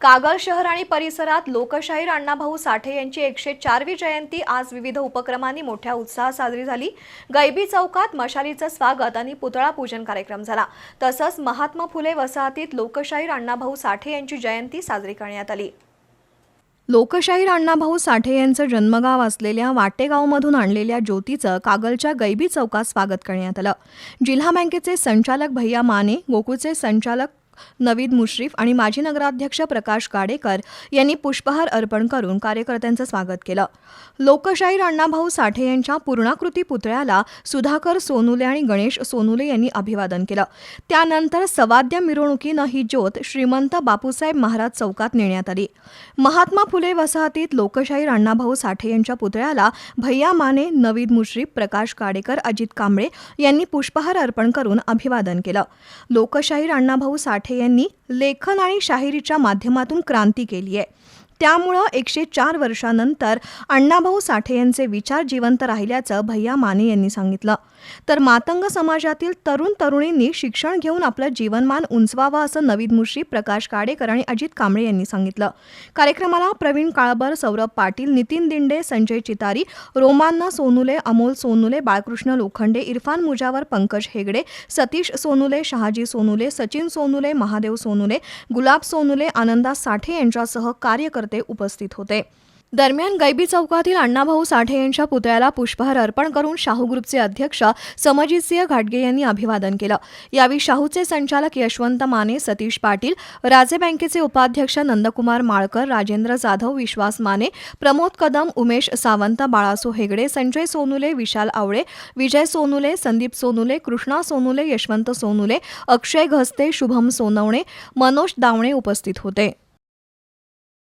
कागल शहर आणि परिसरात लोकशाहीर अण्णाभाऊ साठे यांची एकशे चारवी जयंती आज विविध उपक्रमांनी मोठ्या उत्साहात साजरी झाली. गैबी चौकात मशालीचं स्वागत आणि पुतळा पूजन कार्यक्रम झाला. तसंच महात्मा फुले वसाहतीत लोकशाहीर अण्णाभाऊ साठे यांची जयंती साजरी करण्यात आली. लोकशाहीर अण्णाभाऊ साठे यांचं जन्मगाव असलेल्या वाटेगावमधून आणलेल्या ज्योतीचं कागलच्या गैबी चौकात स्वागत करण्यात आलं. जिल्हा बँकेचे संचालक भैया माने गोकुळचे संचालक नवीद मुश्रीफ आणि माजी नगराध्यक्ष प्रकाश गाडेकर यांनी पुष्पहार अर्पण करून कार्यकर्त्यांचं स्वागत केलं. लोकशाहीर अण्णाभाऊ साठे यांच्या पूर्णाकृती पुतळ्याला सुधाकर सोनुले आणि गणेश सोनुले यांनी अभिवादन केलं. त्यानंतर सवाद्य मिरवणुकीनं ही ज्योत श्रीमंत बापूसाहेब महाराज चौकात नेण्यात आली. महात्मा फुले वसाहतीत लोकशाहीर अण्णाभाऊ साठे यांच्या पुतळ्याला भैया माने नवीद मुश्रीफ प्रकाश काडेकर अजित कांबळे यांनी पुष्पहार अर्पण करून अभिवादन केलं. लोकशाहीर अण्णाभाऊ साठे यांनी लेखन आणि शाहिरीच्या माध्यमातून क्रांती केली आहे. त्यामुळं एकशे चार वर्षानंतर अण्णाभाऊ साठे यांचे विचार जिवंत राहिल्याचं भैया माने यांनी सांगितलं. तर मातंग समाजातील तरुण तरुणींनी शिक्षण घेऊन आपलं जीवनमान उंचवावं असं नवीद मुश्री प्रकाश काडेकर आणि अजित कांबळे यांनी सांगितलं. कार्यक्रमाला प्रवीण काळबर सौरभ पाटील नितीन दिंडे संजय चितारी रोमान्ना सोनुले अमोल सोनुले बाळकृष्ण लोखंडे इरफान मुजावर पंकज हेगडे सतीश सोनुले शहाजी सोनुले सचिन सोनुले महादेव सोनुले गुलाब सोनुले आनंदा साठे यांच्यासह कार्यकर्ते उपस्थित होते. दरम्यान गैबी चौकातील अण्णाभाऊ साठे यांच्या पुतळ्याला पुष्पहार अर्पण करून शाहू ग्रुपचे अध्यक्ष समजितसिंह घाटगे यांनी अभिवादन केलं. यावेळी शाहूचे संचालक यशवंत माने सतीश पाटील राजे बँकेचे उपाध्यक्ष नंदकुमार माळकर राजेंद्र जाधव विश्वास माने प्रमोद कदम उमेश सावंत बाळासो हेगडे संजय सोनुले विशाल आवळे विजय सोनुले संदीप सोनुले कृष्णा सोनुले यशवंत सोनुले अक्षय घस्ते शुभम सोनवणे मनोज दावणे उपस्थित होते.